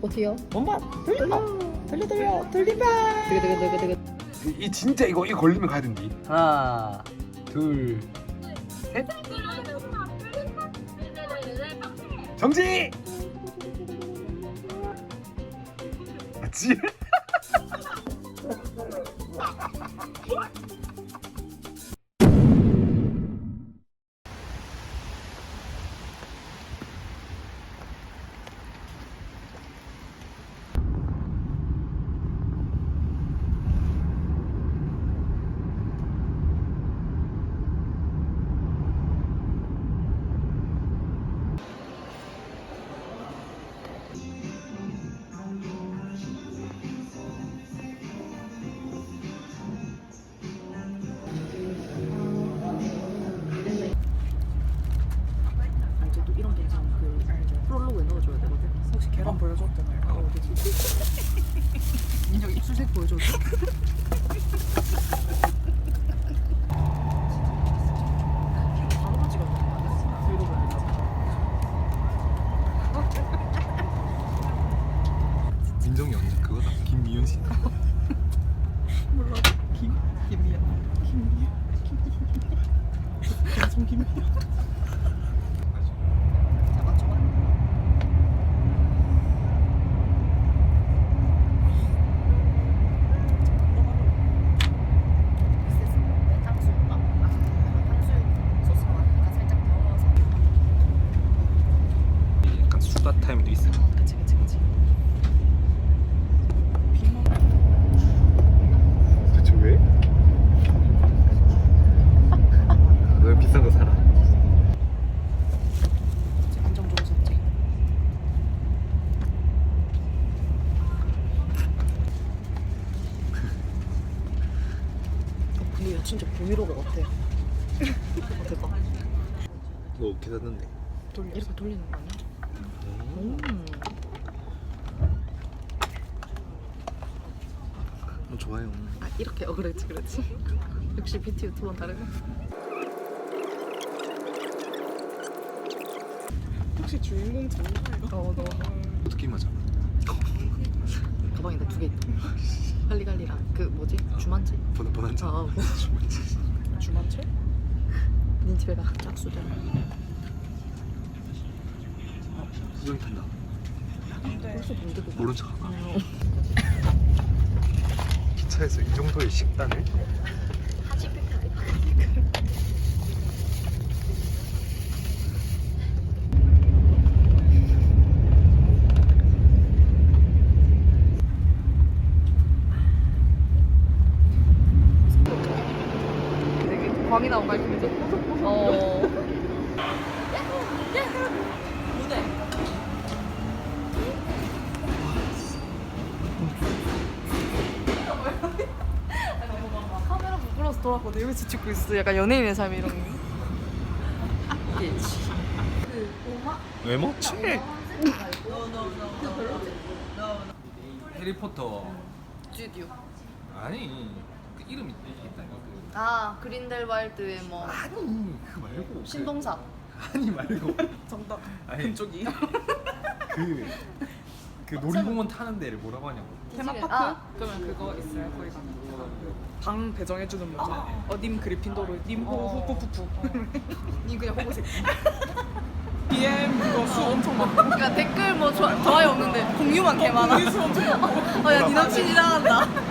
어디요? 엄마 돌려 돌려 돌려 돌린다 되게 이 진짜 이거 이거 걸리면 가야 된디. 하나 둘 정지. 맞지? 좋아요. 아 이렇게 어 그렇지 그렇지. 역시 BT 유튜버는 다르네. 혹시 주인공 장르예요? 어 너. 어떻게 맞아? 가방에 나두개 있다. 할리갈리랑 그 뭐지 주만지. 보난 자. 아 뭐. 주만채? 닌체가 짝수잖아. 수정이 탄다. 근데 벌써 뭔데 그거? 모른 척. 어. 기차에서 이 정도의 식단을? 되게 광이 나온 거 알지? 어. 돌아고 내 여기서 찍고 있어. 약간 연예인의 삶 이런 거. 왜 먹지? 해리포터 스튜디오. 아니 그 이름이 있다니까 그아 그린델왈드의 뭐 아니 그 말고 신동사. 그, 아니 말고 정답 아니 왼쪽이 그, 그 놀이공원 타는 데를 뭐라고 하냐고. 테마파크? 아, 그러면 그거 있어요 거기 가면. 방 배정해주는 문제 어님 그리핀도르 님 호. 후푸푸푸 니 그냥 호구색. DM 그거 수 엄청 많고 그러니까 댓글 뭐 좋아, 좋아요 없는데 공유만 개 많아. 공유 수 엄청 많고. 어야 니 남친 이상한다.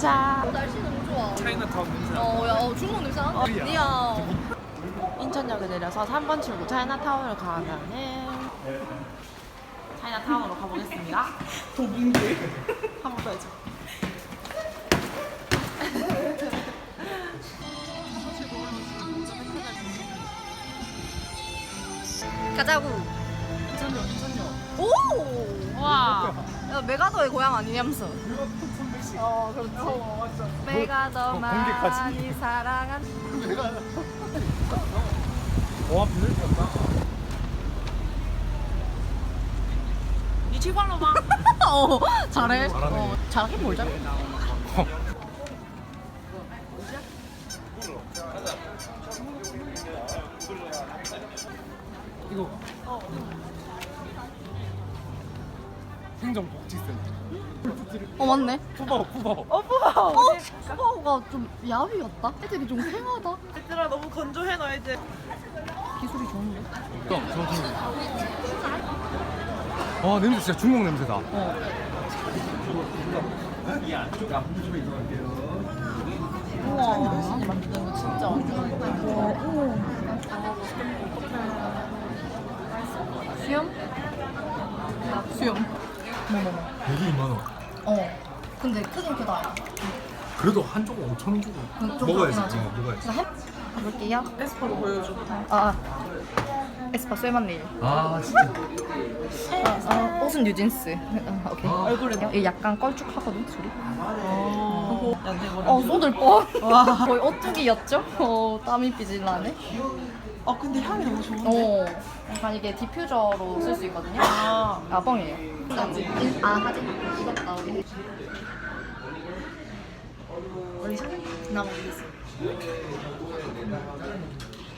도착. 날씨 너무 좋아. 차이나타운 냄새. 어, 야, 어, 중국 냄새 나는 리야. 인천역에 내려서 3번 출구 차이나타운으로 가면은 차이나타운으로 가보겠습니다. 도봉계. 한 번 더 해줘. 가자고. 인천역, 인천역. 오! 와. 야, 메가더의 고향 아니냐면서. 어 그렇죠. 메가더 공개까지. 많이 사랑한. 와 비늘이었다. 니 출발로 봐. 어, 잘해. 잘하네. 어, 잘하긴 뭘 잘해. 이거. 행정복지센터. 어, 맞네. 푸바오 푸바오. 어, 푸바오가 좀 야위 같다? 애들이 좀 휑하다? 얘들아 너무 건조해 너 이제. 기술이 좋은데? 형, 저 좀. 와 냄새 진짜 중국 냄새다. 우와. 만드는 거 진짜 수염? 수염. 뭐뭐뭐. 102만 원. 어. 근데 크긴 크다. 그래도 한 조각 5천 원 주고 그건 좀 먹어야지. 그렇긴 하지. 어, 먹어야지. 자, 해 가볼게요. 에스파도 보여줘. 아, 에스파 쇠만네일. 아 진짜. 아, 아, 옷은 뉴진스. 아, 오케이. 얼굴은요? 얘 약간 껄쭉하거든, 소리. 어, 쏟을 뻔. 거의 오뚜기였죠? 어, 땀이 삐질나네. 아 근데 향이 너무 좋은데. 어, 약간 이게 디퓨저로 쓸 수 있거든요. 아. 아, 뻥이에요. 아, 하지. 익었다, 우리. 우리 나 모르겠어.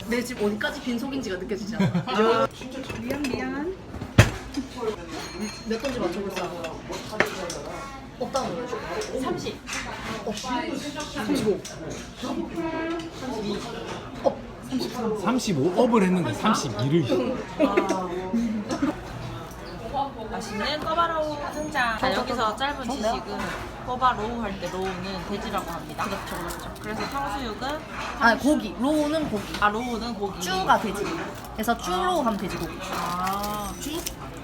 내 집 어디까지 빈속인지가 느껴지지 않아? 미안 미안. 몇 돈지 맞춰볼 사람? 없다고 그러죠? 30. 어, 35. 32. 어, 33. 35업을 했는데 32를. 맛있는 꼬바로우 등장. 자, 여기서 짧은 지식은 꼬바로우 할 때 로우는 돼지라고 합니다. 그렇죠, 그렇죠. 그래서 탕수육은 아, 고기. 로우는 고기. 아 로우는 고기. 쭈가 돼지. 그래서 쭈로 하면 돼지 고기. 아 쭈?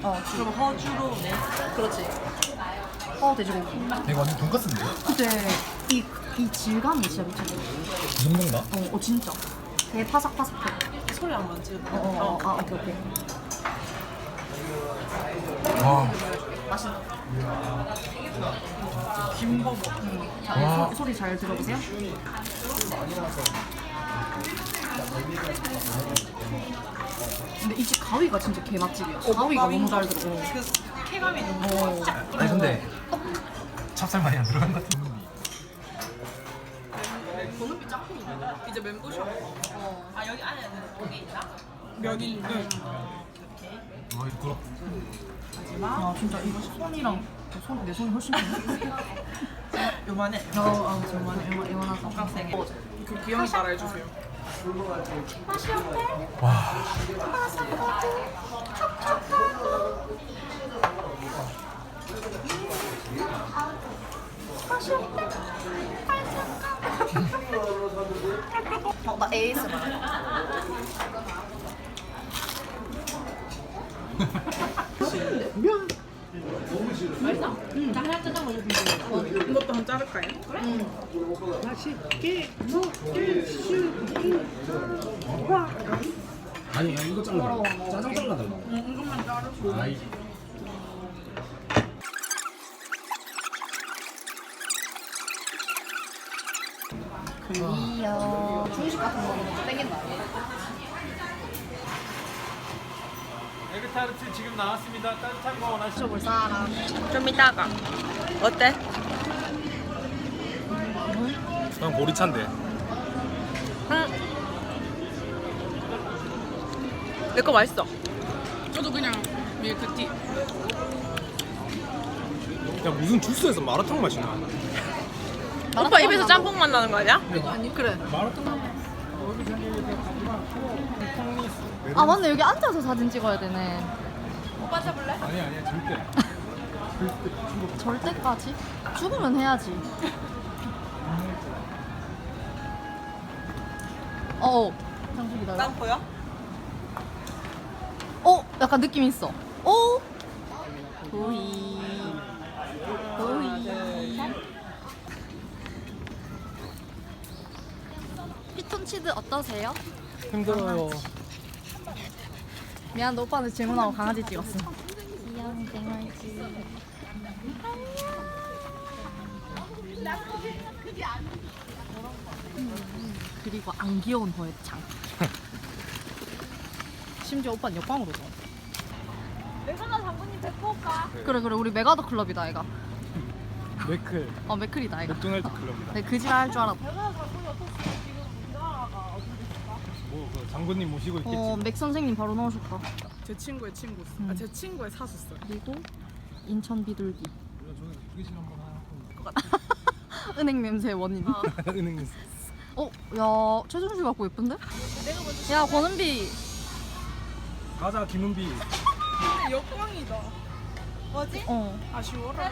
어, 쭈. 그럼 허주로우네. 그렇지. 어, 돼지 고기. 이거 완전 돈까스인데? 근데 이, 이 질감이 진짜 미쳤네. 이 정도인가? 어, 어 진짜. 되게 파삭파삭해. 소리 한번 지금. 어, 어, 어, 아, 오케이, 오케이. 와. 맛있다. 김보보. 자, 와. 소, 소리 잘 들어보세요. 근데 이 집 가위가 진짜 개 맛집이야. 가위가 너무 잘 들어. 그 쾌감이 너무 어. 쫙. 아니 근데 찹쌀 많이 안 들어간 것 같은 느낌이. 돈은비 짝꿍 이제 멤버십 아 여기 안에는 고기 있나? 면이. 응. 와 이거 부럽다. 아, 진짜 이거 손이랑 손, 내 손이 훨씬 크네. 요만해. 어, 아, 정말 이만, 이만하다. 삼각생이. 그 귀여운 따라 해주세요. 와. 어, 나 ASMR. 이것도 한번 자를까요? 아니 아니, 이거 잘라. 짜장 잘라달라. 응, 이것만 자르고. 아이. 이 야. 중식 같은 거 먹으면 땡긴다. 에그타르트 지금 나왔습니다. 따뜻한 거 원하시죠? 볼 사람. 좀 이따가. 어때? 그냥 보리차인데. 내거 맛있어. 저도 그냥 밀크티. 야 무슨 주스에서 마라탕 맛이 나. 오빠 입에서 짬뽕 맛 나는 거 아니야? 아니, 그래. 아, 맞네. 여기 앉아서 사진 찍어야 되네. 아니 아니야 절대. 절대까지? 죽으면 해야지. 어, 장수 기다려. 난 보여? 어, 약간 느낌 있어. 오, 도이, 도이. 피톤치드 어떠세요? 힘들어요. 미안, 너 오빠한테 질문하고 강아지 찍었어. 그리고 안 귀여운 도해창. 심지어 오빠는 옆방으로 줘. 메가나 장군님 데리고 올까? 그래, 그래. 우리 메가더 클럽이다, 아이가. 맥클 어, 맥클이다, 아이가. 맥도날드 클럽이다. 내 그지랄 할줄 알았다. 메가나 어떻게 지금 우리나라가 어디 뭐그 장군님 모시고 있겠지. 어, 맥 선생님 바로 넣으셨다. 제 친구의 친구. 아, 제 친구의 사수어. 그리고 인천 비둘기. 저는 휴게실 한번 하고. 은행 냄새 원인. 은행 어, 야, 최준수 갖고 예쁜데? 야, 권은비. 가자 김은비. 근데 역광이다. 뭐지? 어. 아쉬워라.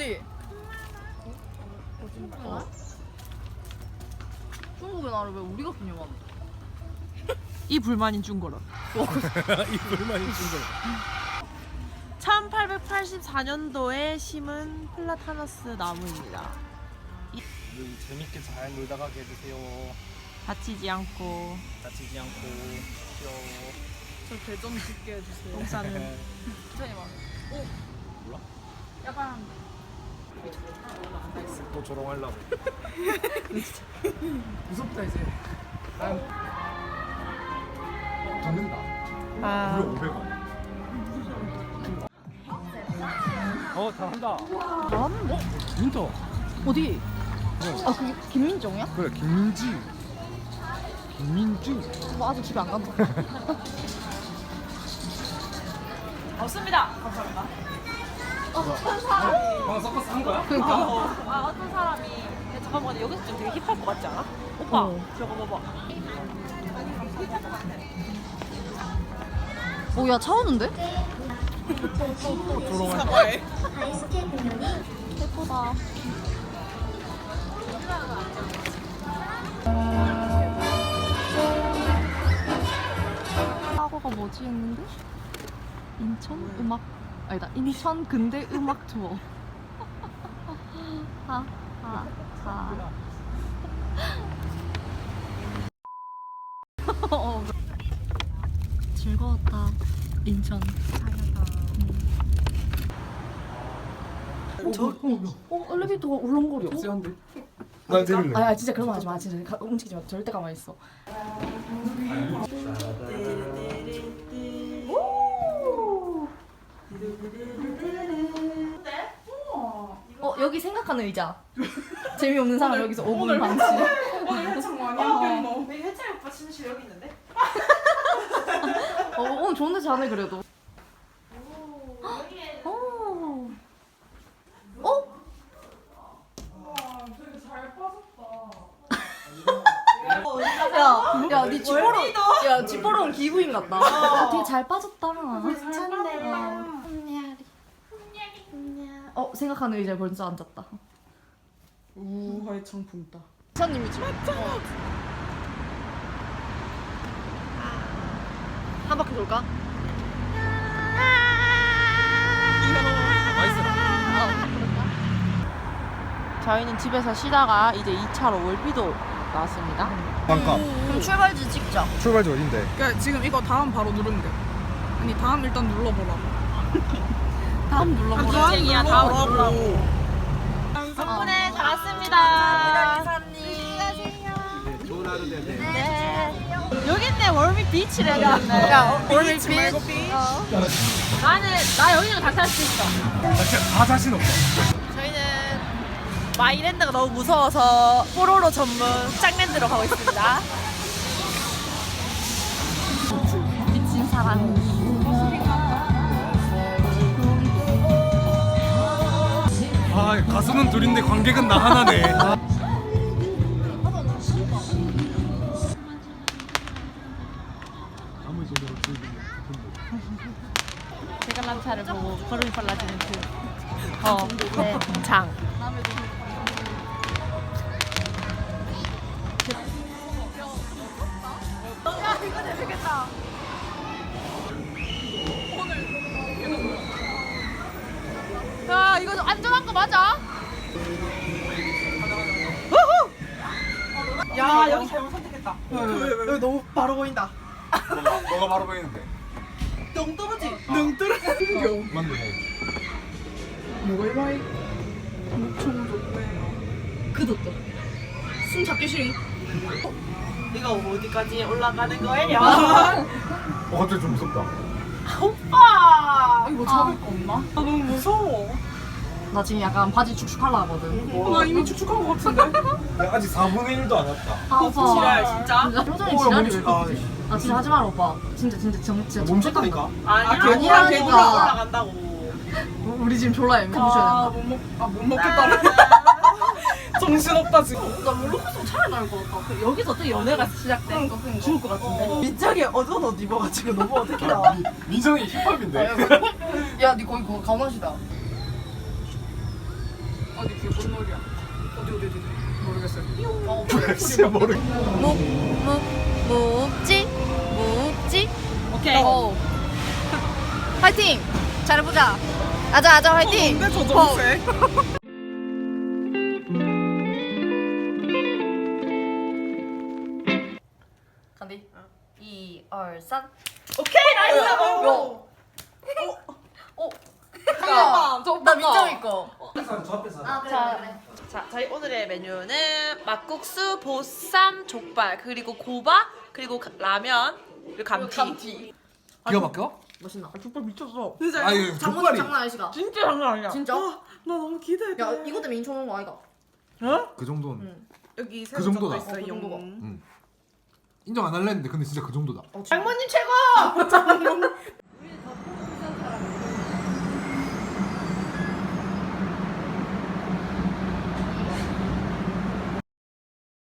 어디? 어? 중국에 나를 왜 우리가 기념하는 이 불만인 중거라. 이 불만이 중국. 1884년도에 심은 플라타너스 나무입니다. 우리 재밌게 잘 놀다 가게 해주세요. 다치지 않고 다치지 않고 귀여워. 저 대전 짓게 해주세요. 동사는 또 조롱하려고. 무섭다 이제. 듣는다. 아, 무려 500원. 어 잘한다. 잘하는데? 진짜. 어디? 아, 그게 김민정이야? 그래 김민지. 김민지. 뭐 아직 집에 안 간다. 없습니다. 감사합니다. 방금 서커스 한 거야? 그러니까. 아 어떤 사람이 근데 잠깐만 여기서 좀 되게 힙할 것 같지 않아? 오빠 어. 저거 봐봐. 오, 야, 차 오는데? 사과해. 예쁘다. 사고가 뭐지 했는데? 인천 음악 아니다 인천 근대 음악 투어. 하 하 하. 어, 즐거웠다 인천. 저, 어, 엘리베이터가 울렁거려. 쎄한데. 난 재밌네. 아, 아 진짜 그런 거 하지 마. 진짜 가, 움직이지 마. 절대 가만히 있어. 어 여기 생각하는 의자. 재미없는 사람 여기서 5분 방치. 오늘 해창 많이 하겠노. 여기 해찬이 오빠 침실 여기 있는데? 어 오늘 좋은데 자네 그래도. 어. 어? 야, 야, 니 지퍼로, 야, 지퍼로는 기부인 같다. 되게 잘 빠졌다. 괜찮네. 어, 생각하는 의자에 벌써 앉았다. 우 해창 붕다. 기사님이 지금. 어. 한 바퀴 돌까? 저희는 집에서 쉬다가 이제 2차로 월비도 나왔습니다. 잠깐. 그럼 출발지 찍자. 출발지 어딘데? 그러니까 지금 이거 다음 바로 누르면 돼. 아니 다음 일단 눌러보라고. 다음 눌러보자. 다음 기쟁이야, 다음 눌러보라고. 덕분에 잘 왔습니다. 좋은 하루 되세요. 네. 여기 있네 월미 비치래. 야, 오늘 비치 비. 나는 나 여기는 다살수 있어. 나 진짜 다 자신 없어. 저희는 마이랜드가 너무 무서워서 뽀로로 전문 짱랜드로 가고 있습니다. 미친 사람. 아, 가수는 둘인데 관객은 나 하나네. 대관람차를 보고 걸음이 빨라지는 그 어, 네, 장. 야 이거 좀 안전한 거 맞아? 야 여기 잘못 선택했다. 여기 너무 바로 보인다. 뭐가 바로 보이는데? 똥 떨어지. 능 떨어지. 맞네. 뭐가 이바이? 목청 좋네. 그 뒀다 숨 잡기 싫니? 이거 어디까지 올라가는 거예요? 어, 갑자기 좀 무섭다. 오빠! 이거 잡을 거 없나? 아 너무 무서워. 나 지금 약간 바지 축축 하려 하거든 나 이미 축축한 거 같은데. 야, 아직 4분의 1도 안 왔다. 아 오빠 지랄, 진짜? 진짜 표정이 어, 지랄이. 아, 아 진짜 하지 마라 오빠 진짜 진짜 정, 진짜 멈췄다니까? 아니야, 개구라, 개구라. 개구라 올라간다고. 우리 지금 졸라 애매 해주셔야 된다 아못 먹 아 못 먹겠다. 정신 없다 지금. 나 롤러코스터 차라리 나을 것 같다 그 여기서 또 연애가 시작돼 죽을 것 같은데 민정이 어두운 옷 입어가지고 너무 어떻게 나와? 민성이 힙합인데. 야 니 거기 그거 강원시다 어디 길꽃놀이야? 어디 어디 어디? 모르겠어요. 진짜 모르. 묵, 묵, 묵지, 묵지. 오케이. 어. 화이팅! 잘해보자. 아자, 아자, 화이팅! 근데 저 정색. 간디. 2, 2, 3. 오케이, 나이스! 요. 어? 잠깐만, 저나 민정이 거. 저 앞에서. 아, 자, 자, 저희 오늘의 메뉴는 막국수, 보쌈, 족발, 그리고 고바, 그리고 가- 라면, 그리고 감튀. 감튀. 기가 막혀? 멋있나? 족발 미쳤어. 진짜 아, 이거 장모님 족발이. 장난 아니시가? 진짜 장난 아니야. 진짜? 나 너무 기대돼. 야, 이거 때문에 인천 온거 아이가? 그 정도는 응. 여기 그 정도다. 있어 어, 그 용. 정도가. 인정 안 할래 했는데 근데 진짜 그 정도다. 어, 장모님 최고!